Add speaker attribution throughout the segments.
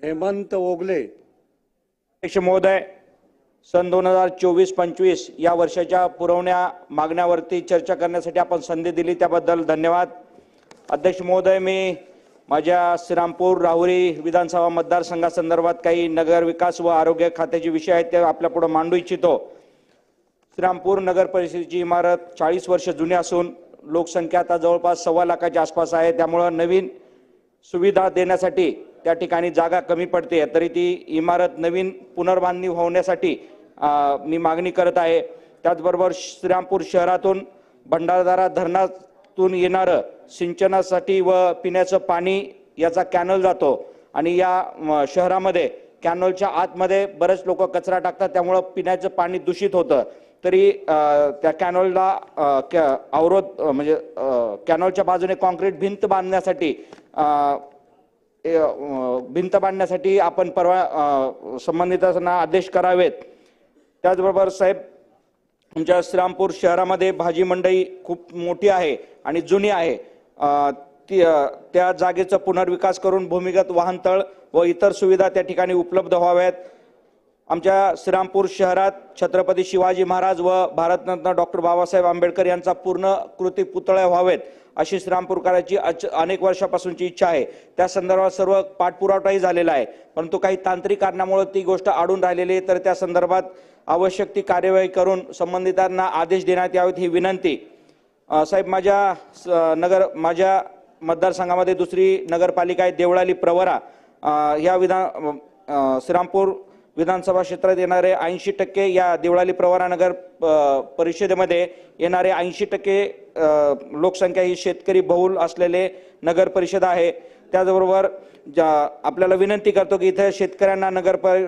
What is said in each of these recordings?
Speaker 1: हेमंत ओगले.
Speaker 2: अध्यक्ष महोदय सन दोन हजार चोवीस पंचवीस या वर्षाच्या पुरवण्या मागण्यावरती चर्चा करण्यासाठी आपण संधी दिली त्याबद्दल धन्यवाद. अध्यक्ष महोदय मी माझ्या श्रीरामपूर राहुरी विधानसभा मतदारसंघासंदर्भात काही नगर विकास व आरोग्य खात्याचे विषय आहेत ते आपल्यापुढे मांडू इच्छितो. श्रीरामपूर नगर परिषदेची इमारत चाळीस वर्ष जुनी असून लोकसंख्या आता जवळपास सव्वा लाखाच्या आसपास आहे त्यामुळं नवीन सुविधा देण्यासाठी त्या ठिकाणी जागा कमी पडते तरी ती इमारत नवीन पुनर्बांधणी होण्यासाठी मी मागणी करत आहे. त्याचबरोबर श्रीरामपूर शहरातून भंडारदारा धरणातून येणारं सिंचनासाठी व पिण्याचं पाणी याचा कॅनल जातो. आणि या शहरामध्ये कॅनलच्या आतमध्ये बरेच लोक कचरा टाकतात त्यामुळं पिण्याचं पाणी दूषित होतं. तरी त्या कॅनॉलला कॅ- अवरोध म्हणजे कॅनॉलच्या बाजूने कॉन्क्रीट भिंत बांधण्यासाठी भिंत बांधण्यासाठी आपण परवा संबंधितांना आदेश करावेत. त्याचबरोबर साहेब आमच्या श्रीरामपूर शहरामध्ये भाजी मंडई खूप मोठी आहे आणि जुनी आहे. ती त्या जागेचा पुनर्विकास करून भूमिगत वाहनतळ व इतर सुविधा त्या ठिकाणी उपलब्ध व्हाव्यात. आमच्या श्रीरामपूर शहरात छत्रपती शिवाजी महाराज व भारतरत्न डॉक्टर बाबासाहेब आंबेडकर यांचा पूर्ण कृती पुतळ्या व्हावेत. अशी श्रीरामपूरकरांची अच- अनेक वर्षापासूनची इच्छा आहे. त्या संदर्भात सर्व पाठपुरावाही झालेला आहे. परंतु काही तांत्रिक कारणामुळे ती गोष्ट आडून राहिलेली आहे तर त्या संदर्भात आवश्यक ती कार्यवाही करून संबंधितांना आदेश देण्यात यावेत ही विनंती. साहेब माझ्या स- नगर माझ्या मतदारसंघामध्ये दुसरी नगरपालिका आहे देवळाली प्रवरा. ह्या या विधान श्रीरामपूर विधानसभा क्षेत्रात येणारे ऐंशी टक्के या देवळाली प्रवरा नगर परिषदेमध्ये येणारे ऐंशी टक्के लोकसंख्या ही शेतकरी बहुल असलेले नगर परिषद आहे. त्याचबरोबर ज्या- आपल्याला विनंती करतो की इथे शेतकऱ्यांना नगर पर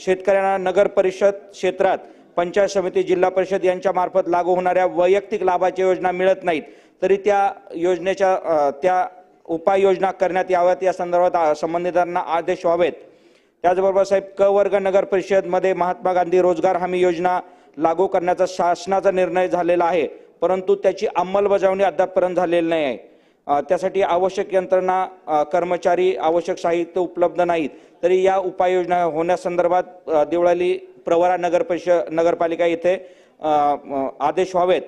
Speaker 2: शेतकऱ्यांना नगर परिषद क्षेत्रात पंचायत समिती जिल्हा परिषद यांच्या मार्फत लागू होणाऱ्या वैयक्तिक लाभाच्या योजना मिळत नाहीत. तरी त्या योजनेच्या त्या उपाययोजना करण्यात याव्यात. या संदर्भात संबंधितांना आदेश व्हावेत. त्याचबरोबर साहेब क वर्ग नगर परिषदमध्ये महात्मा गांधी रोजगार हमी योजना लागू करण्याचा शासनाचा निर्णय झालेला आहे परंतु त्याची अंमलबजावणी अद्यापपर्यंत झालेली नाही आहे. त्यासाठी आवश्यक यंत्रणा कर्मचारी आवश्यक साहित्य उपलब्ध नाहीत. तरी या उपाययोजना होण्यासंदर्भात देवळाली प्रवरा नगर परिषद नगरपालिका येथे आदेश व्हावेत.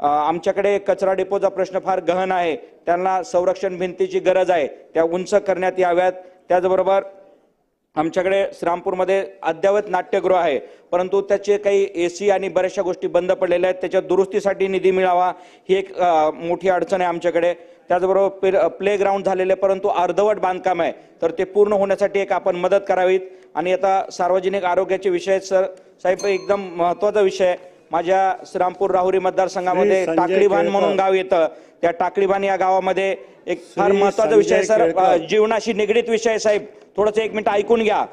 Speaker 2: आमच्याकडे कचरा डेपोचा प्रश्न फार गहन आहे. त्यांना संरक्षण भिंतीची गरज आहे. त्या उंच करण्यात याव्यात. त्याचबरोबर आमच्याकडे श्रामपूरमध्ये अद्ययावत नाट्यगृह आहे. परंतु त्याचे काही ए सी आणि बऱ्याचशा गोष्टी बंद पडलेल्या आहेत. त्याच्या दुरुस्तीसाठी निधी मिळावा ही एक मोठी अडचण आहे आमच्याकडे. त्याचबरोबर प्ले प्लेग्राऊंड झालेले परंतु अर्धवट बांधकाम आहे. तर ते पूर्ण होण्यासाठी एक आपण मदत करावीत. आणि आता सार्वजनिक आरोग्याचे विषय सर. साहेब एकदम महत्त्वाचा विषय आहे. माझ्या श्रीरामपूर राहुरी मतदारसंघामध्ये टाकळीभान म्हणून. गाव येतं. त्या टाकळीभान या गावामध्ये एक फार महत्त्वाचा विषय सर. जीवनाशी निगडीत विषय साहेब. थोडस एक मिनिट ऐकून घ्या.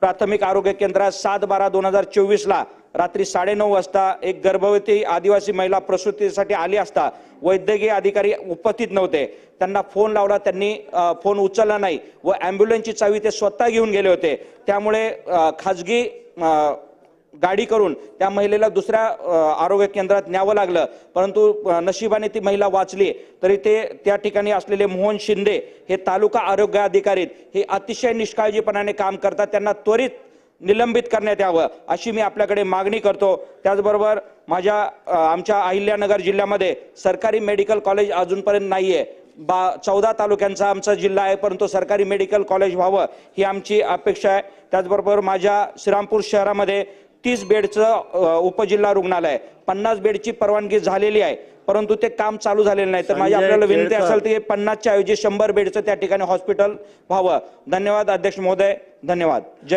Speaker 2: प्राथमिक आरोग्य केंद्रात सात बारा दोन हजार चोवीस ला रात्री साडेनऊ वाजता एक गर्भवती आदिवासी महिला प्रसूतीसाठी आली असता वैद्यकीय अधिकारी उपस्थित नव्हते. त्यांना फोन लावला त्यांनी फोन उचलला नाही व अँब्युलन्सची चावी ते स्वतः घेऊन गेले होते. त्यामुळे खाजगी गाडी करून त्या महिलेला दुसऱ्या आरोग्य केंद्रात न्यावं लागलं. परंतु नशिबाने ती महिला वाचली. तरी ते त्या ठिकाणी असलेले मोहन शिंदे हे तालुका आरोग्य अधिकारी हे अतिशय निष्काळजीपणाने काम करतात. त्यांना त्वरित निलंबित करण्यात यावं अशी मी आपल्याकडे मागणी करतो. त्याचबरोबर माझ्या आमच्या अहिल्यानगर जिल्ह्यामध्ये सरकारी मेडिकल कॉलेज अजूनपर्यंत नाही आहे बा चौदा तालुक्यांचा आमचा जिल्हा आहे परंतु सरकारी मेडिकल कॉलेज व्हावं ही आमची अपेक्षा आहे. त्याचबरोबर माझ्या श्रीरामपूर शहरामध्ये तीस बेडचं उपजिल्हा रुग्णालय. पन्नास बेडची परवानगी झालेली आहे. परंतु ते काम चालू झालेलं नाही. तर माझी आपल्याला विनंती. असेल की पन्नासच्या ऐवजी शंभर बेडचं त्या ठिकाणी हॉस्पिटल व्हावं. धन्यवाद अध्यक्ष महोदय. धन्यवाद. जय